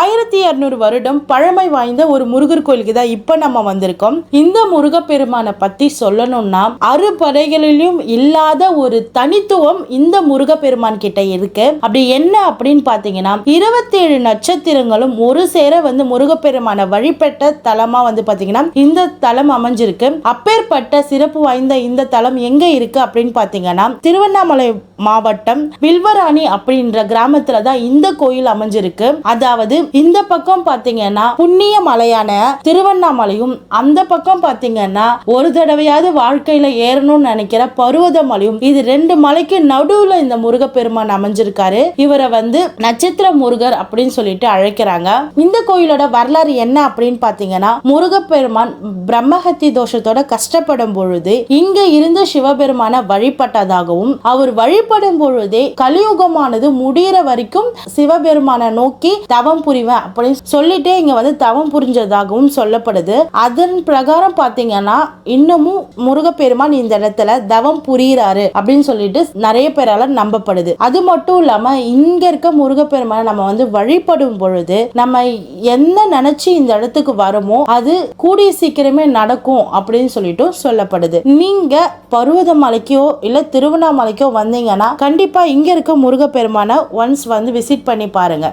ஆயிரத்தி இரநூறு வருடம் பழமை வாய்ந்த ஒரு முருகர் கோயிலுக்கு தான் இப்ப நம்ம வந்திருக்கோம். இந்த முருகப்பெருமானை பத்தி சொல்லணும்னா அறுபடைகளிலும் இல்லாத ஒரு தனித்துவம் இந்த முருகப்பெருமான் கிட்ட இருக்கு. அப்படி என்ன அப்படின்னு பாத்தீங்கன்னா இருபத்தேழு நட்சத்திரங்களும் ஒரு சேர வந்து முருகப்பெருமானை வழிபட்ட தலமா வந்து பாத்தீங்கன்னா இந்த தலம் அமைஞ்சிருக்கு. அப்பேற்பட்ட சிறப்பு வாய்ந்த இந்த தலம் எங்க இருக்கு அப்படின்னு பாத்தீங்கன்னா திருவண்ணாமலை மாவட்டம் வில்வராணி அப்படின்ற கிராமத்துல தான் இந்த கோயில் அமைஞ்சிருக்கு. அதாவது இந்த பக்கம் பாத்தீங்கன்னா புண்ணிய மலையான திருவண்ணாமலையும் அந்த பக்கம் பாத்தீங்கன்னா ஒரு தடவையாவது வாழ்க்கையில ஏறணும்னு நினைக்கிற பருவத மலையும் இது ரெண்டு மலைக்கு நடுவுல இந்த முருகப்பெருமான் அமைஞ்சிருக்காரு. இவரை வந்து நட்சத்திர முருகர் அப்படின்னு சொல்லிட்டு அழைக்கிறாங்க. இந்த கோயிலோட வரலாறு என்ன அப்படின்னு பாத்தீங்கன்னா முருகப்பெருமான் பிரம்மஹத்தி தோஷத்தோட கஷ்டப்படும் பொழுது இங்க இருந்து சிவபெருமான வழிபட்டதாகவும் அவர் வழிபடும் பொழுதே கலியுகமானது முடிகிற வரைக்கும் சிவபெருமானை நோக்கி தவம் புரிவேன் அப்படின்னு சொல்லிட்டே இங்க வந்து தவம் புரிஞ்சதாகவும் சொல்லப்படுது. அதன் பிரகாரம் பாத்தீங்கன்னா இன்னமும் முருகப்பெருமான் இந்த இடத்துல தவம் புரியிறாரு அப்படின்னு சொல்லிட்டு நிறைய பேரால நம்பப்படுது. அது மட்டும் இல்லாம இங்க இருக்க முருகப்பெருமானை நம்ம வந்து வழிபடும் பொழுது நம்ம என்ன நினைச்சு இந்த இடத்துக்கு வரோமோ அது கூடிய சீக்கிரமே நடக்கும் அப்படின்னு சொல்லிட்டு சொல்லப்படுது. நீங்க பருவதமலைக்கோ இல்ல திருவண்ணாமலைக்கோ வந்தீங்கன்னா கண்டிப்பா இங்க இருக்க முருகப்பெருமானை ஒன்ஸ் வந்து விசிட் பண்ணி பாருங்க.